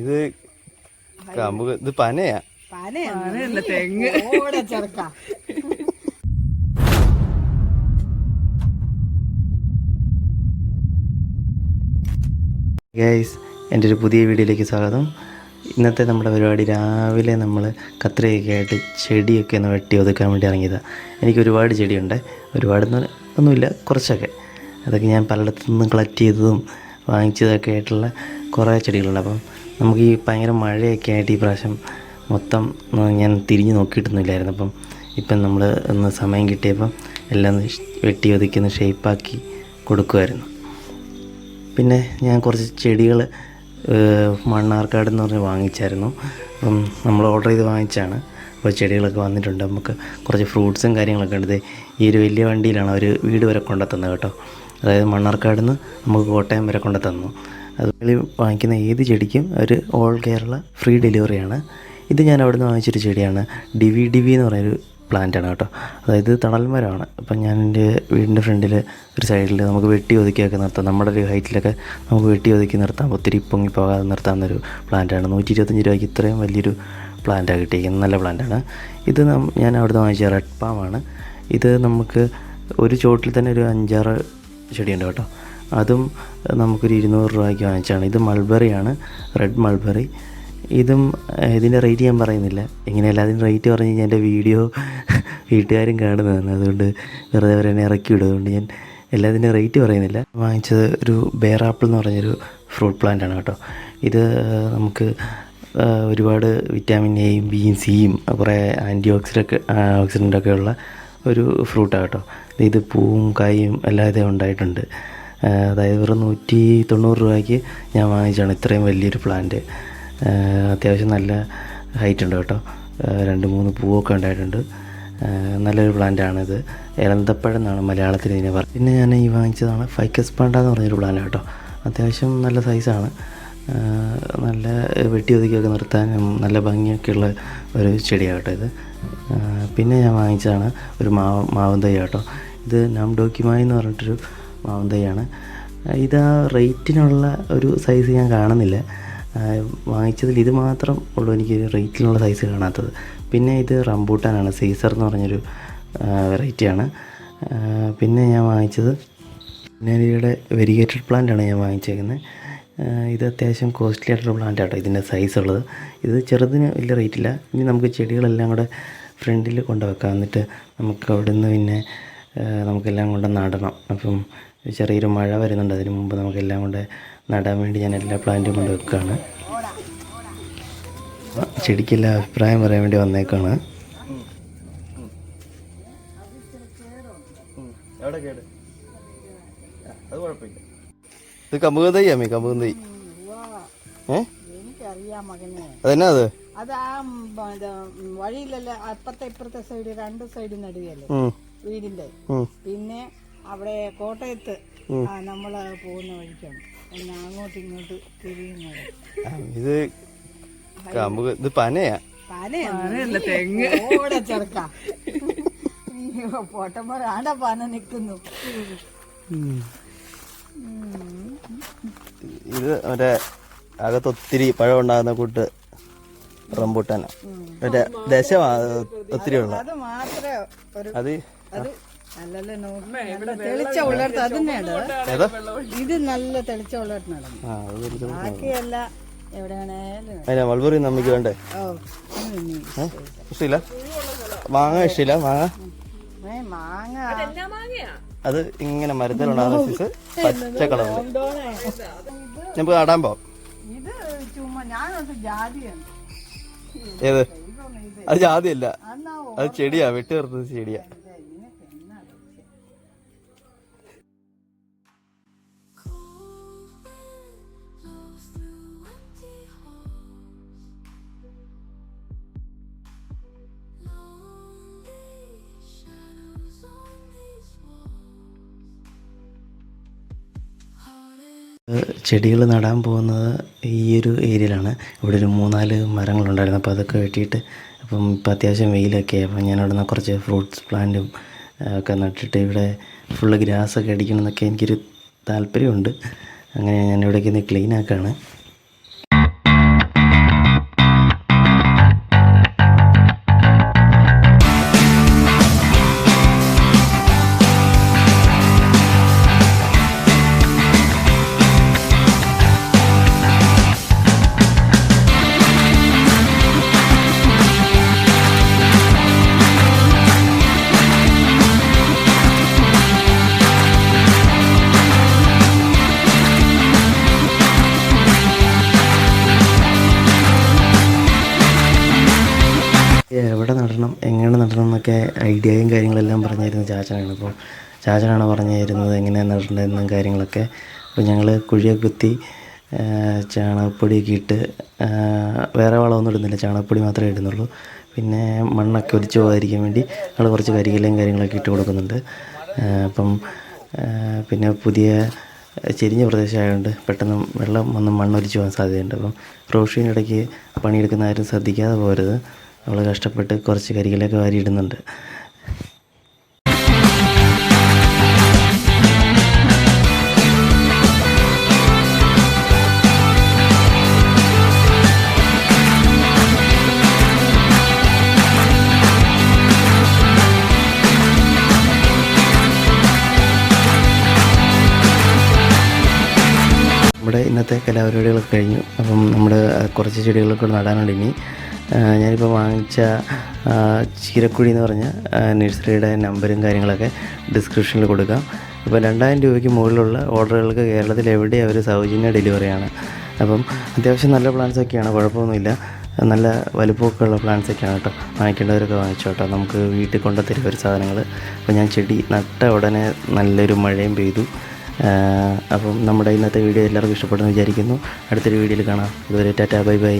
ഇത് കമ്പ് ഇത് പനയാ. പനയല്ല തെങ്ങ്. ഓടെ ചെറുക്ക. ഗൈസ് എന്റെ ഒരു പുതിയ വീഡിയോയിലേക്ക് സ്വാഗതം. ഇന്നത്തെ നമ്മുടെ പരിപാടി രാവിലെ നമ്മൾ കത്രിയൊക്കെ ആയിട്ട് ചെടിയൊക്കെ ഒന്ന് വെട്ടി ഒതുക്കാൻ വേണ്ടി ഇറങ്ങിയതാണ് എനിക്ക് ഒരുപാട് ചെടിയുണ്ട്. ഒരുപാട് ഒന്നുമില്ല കുറച്ചൊക്കെ. അതൊക്കെ ഞാൻ പലയിടത്തു നിന്നും കളക്ട് ചെയ്തതും വാങ്ങിച്ചതൊക്കെ ആയിട്ടുള്ള കുറേ ചെടികളുണ്ട്. അപ്പം നമുക്ക് ഈ ഭയങ്കര മഴയൊക്കെ ആയിട്ട് ഈ പ്രാവശ്യം മൊത്തം ഞാൻ തിരിഞ്ഞ് നോക്കിയിട്ടൊന്നുമില്ലായിരുന്നു. അപ്പം ഇപ്പം നമ്മൾ ഒന്ന് സമയം കിട്ടിയപ്പം എല്ലാം വെട്ടി ഒതുക്കി ഒന്ന് ഷേപ്പാക്കി കൊടുക്കുമായിരുന്നു പിന്നെ ഞാൻ കുറച്ച് ചെടികൾ മണ്ണാർക്കാട് എന്ന് പറഞ്ഞ് വാങ്ങിച്ചായിരുന്നു. അപ്പം നമ്മൾ ഓർഡർ ചെയ്ത് വാങ്ങിച്ചാണ്. അപ്പോൾ ചെടികളൊക്കെ വന്നിട്ടുണ്ട്. നമുക്ക് കുറച്ച് ഫ്രൂട്ട്സും കാര്യങ്ങളൊക്കെ ഉണ്ട്. ഈ ഒരു വലിയ വണ്ടിയിലാണ് അവർ വീട് വരെ കൊണ്ടുത്തന്നത് കേട്ടോ. അതായത് മണ്ണാർക്കാട് നിന്ന് നമുക്ക് കോട്ടയം വരെ കൊണ്ടു തന്നു അതുപോലെ വാങ്ങിക്കുന്ന ഏത് ചെടിക്കും ഒരു ഓൾ കേരള ഫ്രീ ഡെലിവറിയാണ്. ഇത് ഞാൻ അവിടെ നിന്ന് വാങ്ങിച്ചൊരു ചെടിയാണ്. ഡിവി ഡിവി എന്ന് പറയുന്നൊരു പ്ലാന്റാണ് കേട്ടോ. അതായത് തണൽ മരമാണ്. അപ്പം ഞാൻ എന്റെ വീടിന്റെ ഫ്രണ്ടിൽ ഒരു സൈഡിൽ നമുക്ക് വെട്ടി ഒതുക്കിയൊക്കെ നിർത്താം. നമ്മുടെ ഒരു ഹൈറ്റിലൊക്കെ നമുക്ക് വെട്ടി ഒതുക്കി നിർത്താം. ഒത്തിരി പൊങ്ങി പോകാതെ നിർത്താവുന്നൊരു പ്ലാന്റാണ് നൂറ്റി ഇരുപത്തഞ്ച് രൂപയ്ക്ക് ഇത്രയും വലിയൊരു പ്ലാന്റാണ് കിട്ടിയിരിക്കുന്നത്. നല്ല പ്ലാന്റാണ് ഇത് ഞാൻ അവിടുന്ന് വാങ്ങിച്ച റെഡ് പാമാണ് ഇത് നമുക്ക് ഒരു ചോട്ടിൽ തന്നെ ഒരു അഞ്ചാറ് ചെടിയുണ്ട് കേട്ടോ. അതും നമുക്കൊരു ഇരുന്നൂറ് രൂപയ്ക്ക് വാങ്ങിച്ചാണ്. ഇത് മൾബറിയാണ് റെഡ് മൾബറി. ഇതും ഇതിന്റെ റേറ്റ് ഞാൻ പറയുന്നില്ല. ഇങ്ങനെയല്ല അതിന്റെ റേറ്റ് പറഞ്ഞു കഴിഞ്ഞാൽ എന്റെ വീഡിയോ വീട്ടുകാരും കാണുന്നതാണ്. അതുകൊണ്ട് വെറുതെ അവരെന്നെ ഇറക്കി വിടും. അതുകൊണ്ട് ഞാൻ എല്ലാത്തിന്റെ റേറ്റ് പറയുന്നില്ല. വാങ്ങിച്ചത് ഒരു ബെയർ ആപ്പിൾ എന്ന് പറഞ്ഞൊരു ഫ്രൂട്ട് പ്ലാന്റ് ആണ് കേട്ടോ. ഇത് നമുക്ക് ഒരുപാട് വിറ്റാമിൻ എയും ബിയും സിയും കുറേ ആന്റി ഓക്സിഡൊക്കെ ഓക്സിഡന്റ് ഒക്കെ ഉള്ള ഒരു ഫ്രൂട്ടാണ് കേട്ടോ. ഇത് പൂവും കായും എല്ലാം ഇതേ ഉണ്ടായിട്ടുണ്ട്. അതായത് വെറും നൂറ്റി തൊണ്ണൂറ് രൂപയ്ക്ക് ഞാൻ വാങ്ങിച്ചാണ് ഇത്രയും വലിയൊരു പ്ലാന്റ് അത്യാവശ്യം നല്ല ഹൈറ്റ് ഉണ്ട് കേട്ടോ. രണ്ട് മൂന്ന് പൂവൊക്കെ ഉണ്ടായിട്ടുണ്ട്. നല്ലൊരു പ്ലാന്റാണിത് എലന്തപ്പഴം എന്നാണ് മലയാളത്തിൽ ഇതിനെ പറയുന്നത് പിന്നെ ഞാൻ ഈ വാങ്ങിച്ചതാണ് ഫൈക്കസ് പാണ്ട എന്ന് പറഞ്ഞൊരു പ്ലാന്റ് കേട്ടോ. അത്യാവശ്യം നല്ല സൈസാണ് നല്ല വെട്ടി ഒതുക്കിയൊക്കെ നിർത്താനും നല്ല ഭംഗിയൊക്കെയുള്ള ഒരു ചെടിയാണ് കേട്ടോ ഇത്. പിന്നെ ഞാൻ വാങ്ങിച്ചതാണ് ഒരു മാവ് മാവൻ തൈ കേട്ടോ. ഇത് നാം ഡോക്യുമായി എന്ന് പറഞ്ഞിട്ടൊരു മാവൻ തൈയാണ് ഇത് ആ റേറ്റിനുള്ള ഒരു സൈസ് ഞാൻ കാണുന്നില്ല. വാങ്ങിച്ചതിൽ ഇത് മാത്രം ഉള്ളൂ എനിക്ക് റേറ്റിനുള്ള സൈസ് കാണാത്തത്. പിന്നെ ഇത് റംബൂട്ടാനാണ്. സീസർ എന്ന് പറഞ്ഞൊരു വെറൈറ്റിയാണ് പിന്നെ ഞാൻ വാങ്ങിച്ചത് ഞാനിവിടെ വെരിഗേറ്റഡ് പ്ലാന്റ് ആണ് ഞാൻ വാങ്ങിച്ചേക്കുന്നത് ഇത് അത്യാവശ്യം കോസ്റ്റ്ലി ആയിട്ടുള്ള പ്ലാന്റ് ആട്ടോ ഇതിന്റെ സൈസ് ഉള്ളത്. ഇത് ചെറുതിന് വലിയ റേറ്റില്ല ഇനി നമുക്ക് ചെടികളെല്ലാം കൂടെ ഫ്രണ്ടിൽ കൊണ്ടുവെക്കാം. എന്നിട്ട് നമുക്ക് അവിടെ നിന്ന് പിന്നെ നമുക്കെല്ലാം കൊണ്ട് നടണം. അപ്പം ചെറിയൊരു മഴ വരുന്നുണ്ട്. അതിന് മുമ്പ് നമുക്കെല്ലാം കൊണ്ട് നടാൻ വേണ്ടി ഞാൻ എല്ലാ പ്ലാന്റും കൊണ്ട് വെക്കുകയാണ് ചെടിക്കെല്ലാം അഭിപ്രായം പറയാൻ വേണ്ടി വന്നേക്കാണ്. ഇത് കമുക തൈയാമേ കമുക തൈ. ഏ? അതെന്നാ അത്? അത് ആ വഴിയിലല്ല അപ്പുറത്തെ ഇപ്പുറത്തെ സൈഡ് രണ്ട് സൈഡ് നടുകയല്ലേ? വീടിന്റെ പിന്നെ അവിടെ കോട്ടയത്ത് നമ്മൾ നമ്മൾ പോകുന്ന വഴിക്കാണ്. അങ്ങോട്ടും ഇങ്ങോട്ട് തിരിയുന്നത് ഇത് കമുക ഇത് പനയാ. പനയല്ല തെങ്ങ്. ഓടെ ചെറുക്ക. പൊട്ടന്മാർ ആണ്ട പന നിക്കുന്നു. ഇത് മറ്റേ അകത്ത് ഒത്തിരി പഴം ഉണ്ടാകുന്ന കൂട്ട് റംബൂട്ടാന. മറ്റേ ദശമാ ഒത്തിരി ഉള്ള. അത് മാത്രമേ ഒരു അത് അല്ലല്ല നോക്ക് തെളിച്ച ഉള്ളിടത്ത് ഇത്. നല്ല തെളിച്ച ഉള്ളിടത്ത് നടന്നു. ബാക്കിയല്ല എവിടെയാണേലും നമുക്ക് വേണ്ടേ? ഇഷ്ടമില്ല. മാങ്ങ ഇഷ്ടമില്ല? മാങ്ങ? മാങ്ങ. അത് ഇങ്ങനെ മരത്തിലുണ്ടാകുന്ന സൈസ് പച്ച കളർ. നമുക്ക് നടാൻ പോവാം. ഏത്? അത് ജാതിയല്ല. അത് ചെടിയാ വെട്ടി നിർത്തുന്നത് ചെടിയാ. ചെടികൾ നടാൻ പോകുന്നത് ഈ ഒരു ഏരിയയിലാണ്. ഇവിടെ ഒരു മൂന്നാൽ മരങ്ങളുണ്ടായിരുന്നു. അപ്പോൾ അതൊക്കെ വെട്ടിയിട്ട് അപ്പം ഇപ്പം അത്യാവശ്യം വെയിലൊക്കെ. അപ്പം ഞാൻ അവിടെ നിന്ന് കുറച്ച് ഫ്രൂട്ട്സ് പ്ലാന്റും ഒക്കെ നട്ടിട്ട് ഇവിടെ ഫുള്ള് ഗ്രാസൊക്കെ അടിക്കണം എന്നൊക്കെ എനിക്കൊരു താല്പര്യമുണ്ട്. അങ്ങനെ ഞാൻ ഇവിടേക്ക് ഒന്ന് ക്ലീൻ ആക്കുകയാണ് എവിടെ നടണം എങ്ങനെ നടണം എന്നൊക്കെ ഐഡിയയും കാര്യങ്ങളെല്ലാം പറഞ്ഞിരുന്നത് ചാച്ചനാണ്. അപ്പോൾ ചാച്ചനാണ് പറഞ്ഞു തരുന്നത് എങ്ങനെയാണ് നടേണ്ടതെന്നും കാര്യങ്ങളൊക്കെ. അപ്പോൾ ഞങ്ങൾ കുഴിയൊക്കെ കുത്തി ചാണകപ്പൊടിയൊക്കെ ഇട്ട് വേറെ വളമൊന്നും ഇടുന്നില്ല. ചാണകപ്പൊടി മാത്രമേ ഇടുന്നുള്ളൂ. പിന്നെ മണ്ണൊക്കെ ഒലിച്ചു പോകാതിരിക്കാൻ വേണ്ടി ഞങ്ങൾ കുറച്ച് കരികിലയും കാര്യങ്ങളൊക്കെ ഇട്ട് കൊടുക്കുന്നുണ്ട്. അപ്പം പിന്നെ പുതിയ ചെരിഞ്ഞ പ്രദേശമായതുകൊണ്ട് പെട്ടെന്ന് വെള്ളം വന്ന് മണ്ണൊലിച്ച് പോകാൻ സാധ്യതയുണ്ട്. അപ്പം റോഷീനിടയ്ക്ക് പണിയെടുക്കുന്ന ആരും ശ്രദ്ധിക്കാതെ പോരുത് അവൾ കഷ്ടപ്പെട്ട് കുറച്ച് കരികിലൊക്കെ വാരി ഇടുന്നുണ്ട്. നമ്മുടെ ഇന്നത്തെ കലാപരിപാടികളൊക്കെ കഴിഞ്ഞു. അപ്പം നമ്മൾ കുറച്ച് ചെടികളൊക്കെ നടാനുണ്ട് ഇനി. ഞാനിപ്പോൾ വാങ്ങിച്ച ചീരക്കുഴി എന്ന് പറഞ്ഞ നഴ്സറിയുടെ നമ്പരും കാര്യങ്ങളൊക്കെ ഡിസ്ക്രിപ്ഷനിൽ കൊടുക്കാം. ഇപ്പോൾ രണ്ടായിരം രൂപയ്ക്ക് മുകളിലുള്ള ഓർഡറുകൾക്ക് കേരളത്തിൽ എവിടെ അവർ സൗജന്യ ഡെലിവറിയാണ് അപ്പം അത്യാവശ്യം നല്ല പ്ലാൻസ് ഒക്കെയാണ് കുഴപ്പമൊന്നുമില്ല. നല്ല വലുപ്പമൊക്കെ ഉള്ള ഒക്കെയാണ് കേട്ടോ. വാങ്ങിക്കേണ്ടവരൊക്കെ വാങ്ങിച്ചോ കേട്ടോ. നമുക്ക് വീട്ടിൽ കൊണ്ടുത്തരും ഒരു സാധനങ്ങൾ അപ്പോൾ ഞാൻ ചെടി നട്ട ഉടനെ നല്ലൊരു മഴയും പെയ്തു. അപ്പം നമ്മുടെ ഇന്നത്തെ വീഡിയോ എല്ലാവർക്കും ഇഷ്ടപ്പെടുന്നു വിചാരിക്കുന്നു. അടുത്തൊരു വീഡിയോയിൽ കാണാം. ഇതുവരെ ടാറ്റാ ബൈ ബൈ.